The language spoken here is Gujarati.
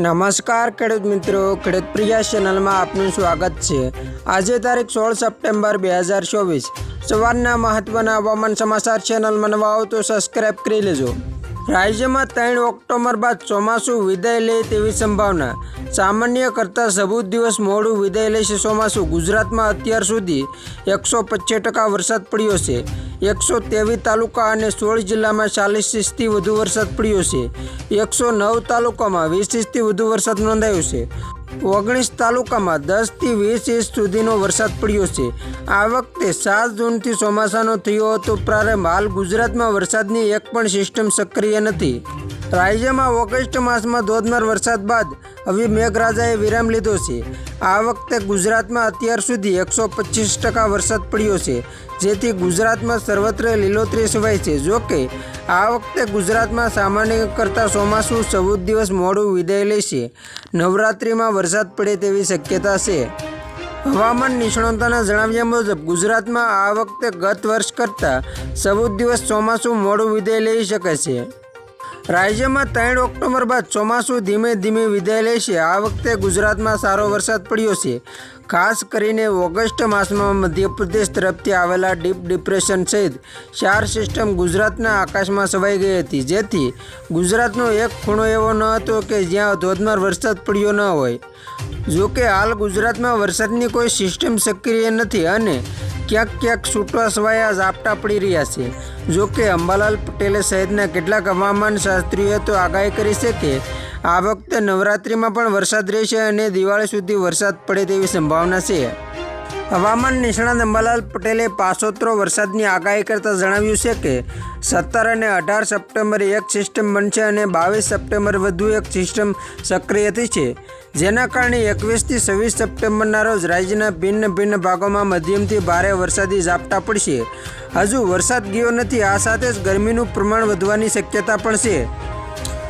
નમસ્કાર, ખેડૂત મિત્રો. ખેડૂત પ્રિયા ચેનલમાં આપનું સ્વાગત છે. આજે તારીખ સોળ સપ્ટેમ્બર બે હજાર ચોવીસ. સવારના મહત્વના હવામાન સમાચાર ચેનલમાં નવા આવો તો સબસ્ક્રાઈબ કરી લેજો. રાજ્યમાં ત્રણ ઓક્ટોબર બાદ ચોમાસું વિદાય લે તેવી સંભાવના. સામાન્ય કરતાં સબૂત દિવસ મોડું વિદાય લેશે ચોમાસું. ગુજરાતમાં અત્યાર સુધી એકસો પચીસ ટકા વરસાદ પડ્યો છે. એકસો ત્રેવીસ તાલુકા અને સોળ જિલ્લામાં ચાલીસ ઇંચથી વધુ વરસાદ પડ્યો છે. એકસો નવ તાલુકામાં વીસ ઇંચથી વધુ વરસાદ નોંધાયો છે. ઓગણીસ તાલુકામાં દસથી વીસ ઇંચ સુધીનો વરસાદ પડ્યો છે. આ વખતે સાત જૂનથી ચોમાસાનો થયો હતો, પ્રારંભ. હાલ ગુજરાતમાં વરસાદની એક પણ સિસ્ટમ સક્રિય નથી. રાજ્યમાં ઓગસ્ટ માસમાં ધોધમાર વરસાદ બાદ હવે મેઘરાજાએ વિરામ લીધો છે. આ વખતે ગુજરાતમાં અત્યાર સુધી એકસો પચીસ ટકા વરસાદ પડ્યો છે, જેથી ગુજરાતમાં સર્વત્ર લીલોતરી છવાય છે. જોકે આ વખતે ગુજરાતમાં સામાન્ય કરતાં ચોમાસું ચૌદ દિવસ મોડું વિદાય લેશે નવરાત્રિમાં વરસાદ પડે તેવી શક્યતા છે. હવામાન નિષ્ણાતોના જણાવ્યા મુજબ, ગુજરાતમાં આ વખતે ગત વર્ષ કરતાં ચૌદ દિવસ ચોમાસું મોડું વિદાય લઈ શકે છે. રાજ્યમાં ત્રણ ઓક્ટોબર બાદ ચોમાસું ધીમે ધીમે વિદાય લેશે. આ વખતે ગુજરાતમાં સારો વરસાદ પડ્યો છે. ખાસ કરીને ઓગસ્ટ માસમાં મધ્યપ્રદેશ તરફથી આવેલા ડીપ ડિપ્રેશન સહિત ચાર સિસ્ટમ ગુજરાતના આકાશમાં છવાઈ ગઈ હતી. જેથી ગુજરાતનો એક ખૂણો એવો ન હતો કે જ્યાં ધોધમાર વરસાદ પડ્યો ન હોય. જોકે હાલ ગુજરાતમાં વરસાદની કોઈ સિસ્ટમ સક્રિય નથી અને ક્યાંક ક્યાંક છૂટવા છવાયા ઝાપટા પડી રહ્યા છે. જો કે અંબાલાલ પટેલે સહિતના કેટલાક હવામાન શાસ્ત્રીઓએ તો આગાહી કરી છે કે, આ વખતે નવરાત્રિમાં પણ વરસાદ રહેશે અને દિવાળી સુધી વરસાદ પડે તેવી સંભાવના છે. હવામાન નિષ્ણાત અંબાલાલ પટેલે પાસોતરો વરસાદની આગાહી કરતાં જણાવ્યું છે કે સત્તર અને અઢાર સપ્ટેમ્બરે એક સિસ્ટમ બનશે અને બાવીસ સપ્ટેમ્બર વધુ એક સિસ્ટમ સક્રિય થઈ છે જેના કારણે એકવીસથી છવ્વીસ સપ્ટેમ્બરના રોજ રાજ્યના ભિન્ન ભિન્ન ભાગોમાં મધ્યમથી ભારે વરસાદી ઝાપટા પડશે. હજુ વરસાદ ગયો નથી, આ સાથે જ ગરમીનું પ્રમાણ વધવાની શક્યતા પણ છે.